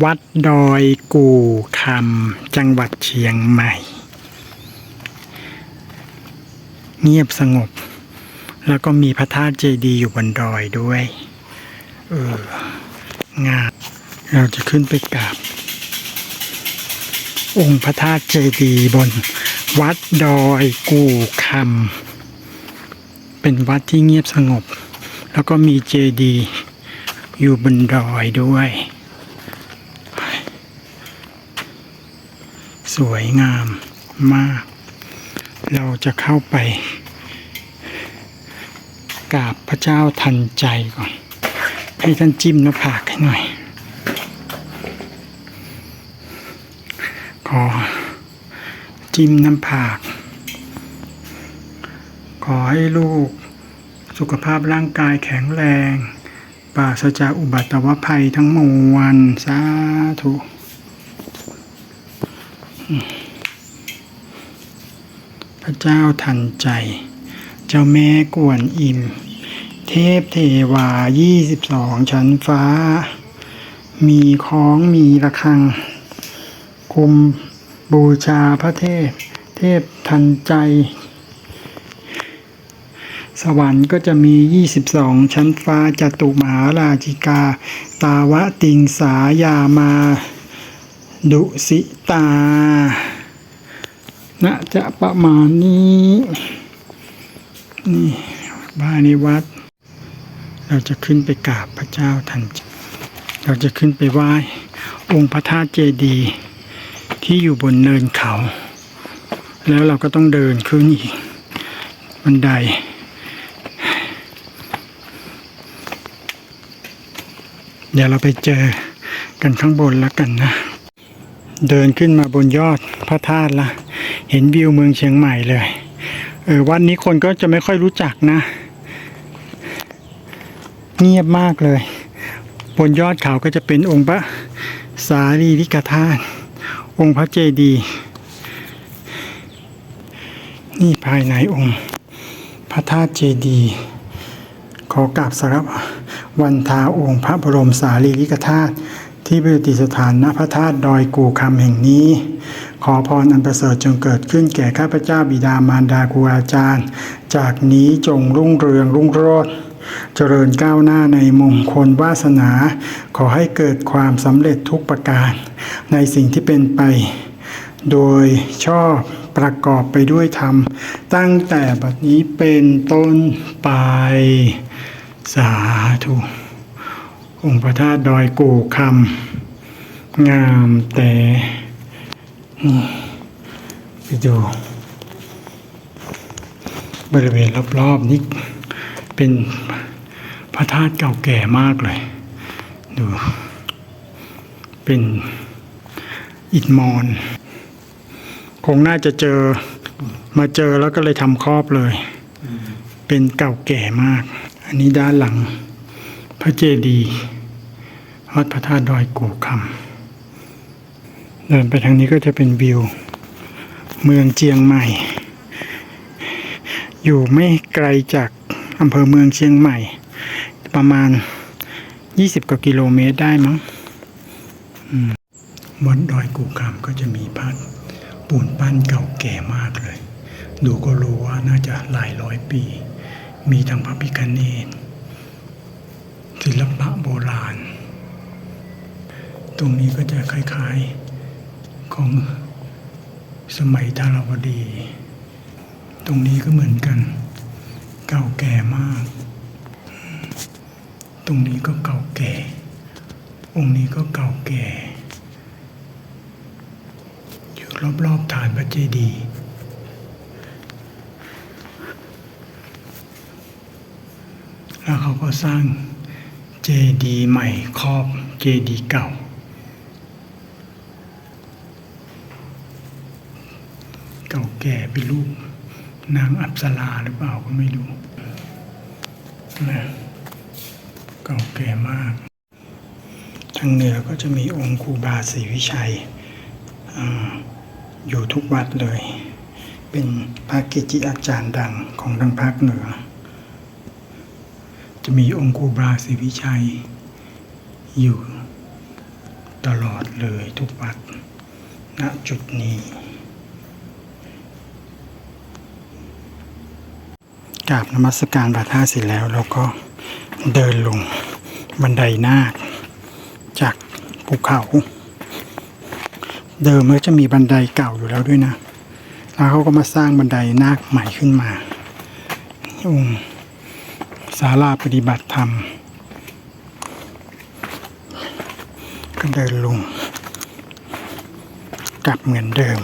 วัดดอยกู่คำจังหวัดเชียงใหม่ เงียบสงบ แล้วก็มีพระธาตุเจดีย์อยู่บนดอยด้วยเอองามเราจะขึ้นไปกราบ องค์พระธาตุเจดีย์บน วัดดอยกู่คำเป็นวัดที่เงียบสงบ แล้วก็มีเจดีย์อยู่บนดอยด้วย สวยงามมาก เราจะเข้าไปกราบพระเจ้าทันใจก่อน ให้ท่านจิ้มหน้าผากให้หน่อย ขอจิ้มน้ำผาก ขอให้ลูกสุขภาพร่างกายแข็งแรงปราศจากอุบัติวภัยทั้งมวลสาธุ พระเจ้าทันใจ เจ้าแม่กวนอิม เทพเทวายี่สิบสองชั้นฟ้า มีของมีระฆัง คุมบูชาพระเทพ เทพทันใจ สวรรค์ก็จะมี 22 ชั้นฟ้าจตุมหาราชิกา ตาวะติงสายามา ดุสิตาน่าจะประมาณนี้ นี่บ้านในวัด เราจะขึ้นไปกราบพระเจ้าทัน เราจะขึ้นไปไหว้องค์พระธาตุเจดีย์ที่อยู่บนเนินเขา แล้วเราก็ต้องเดินขึ้นอีกบันไดเดี๋ยวเราไปเจอกันข้างบนแล้วกันนะ เดินขึ้นมาบนยอดพระธาตุละเห็นวิวเมืองเชียงใหม่เลยเออวันนี้คนก็จะไม่ค่อยรู้จักนะ เงียบมากเลย บนยอดเขาก็จะเป็นองค์พระสารีริกธาตุองค์พระเจดีย์นี่ภายในองค์พระธาตุเจดีย์ขอกราบสักการวันทาองค์พระบรมสารีริกธาตุ ที่ประดิษฐานณพระธาตุดอยกูคำแห่งนี้ ขอพรอันประเสริฐจงเกิดขึ้นแก่ข้าพเจ้าบิดามารดาครูอาจารย์ จากนี้จงรุ่งเรืองรุ่งโรจน์เจริญก้าวหน้าในมงคลวาสนา ขอให้เกิดความสำเร็จทุกประการ ในสิ่งที่เป็นไป โดยชอบประกอบไปด้วยธรรม ตั้งแต่บัดนี้เป็นต้นไป สาธุ องค์พระธาตุดอยกู่คำงามแต่นี่ไปดูบริเวณรอบๆนี้เป็นพระธาตุเก่าแก่มากเลย ดู เป็นอิฐมอน คงน่าจะเจอมาเจอแล้วก็เลยทำครอบเลย เป็นเก่าแก่มาก อันนี้ด้านหลัง พระเจดีย์วัดพระธาตุดอยกู่คำเดินไปทางนี้ก็จะเป็นวิว เมืองเจียงใหม่ อยู่ไม่ไกลจากอำเภอเมืองเชียงใหม่ ประมาณ 20 กว่ากิโลเมตรได้มั้งวัดดอยกู่คำก็จะมีพัดปูนปั้นเก่าแก่มากเลย ดูก็รู้ว่าน่าจะหลายร้อยปี มีทั้งพระพิคเนต ศิลปะโบราณ ตรงนี้ก็จะคล้ายๆของสมัยธารวดี ตรงนี้ก็เหมือนกัน เก่าแก่มาก ตรงนี้ก็เก่าแก่ องค์นี้ก็เก่าแก่ อยู่รอบๆฐานพระเจดีย์แล้วเขาก็สร้าง เจดีใหม่ครอบเจดีเก่า เก่าแก่เป็นรูปนางอัปสราหรือเปล่าก็ไม่รู้นะเก่าแก่มาก ทางเหนือก็จะมีองค์ครูบาศรีวิชัยออยู่ทุกวัดเลย เป็นพระกิจิอาจารย์ดังของทางภาคเหนือ จะมีองค์ครูบาศรีวิชัย อยู่ตลอดเลยทุกวัดณจุดนี้กราบนมัสการพระธาตุเสร็จแล้วเราก็เดินลงบันไดนาคจากภูเขา เดิมมันก็จะมีบันไดเก่าอยู่แล้วด้วยนะ แล้วเขาก็มาสร้างบันไดนาคใหม่ขึ้นมาองค์ ศาลาปฏิบัติธรรมก็เดินลงกลับเหมือนเดิม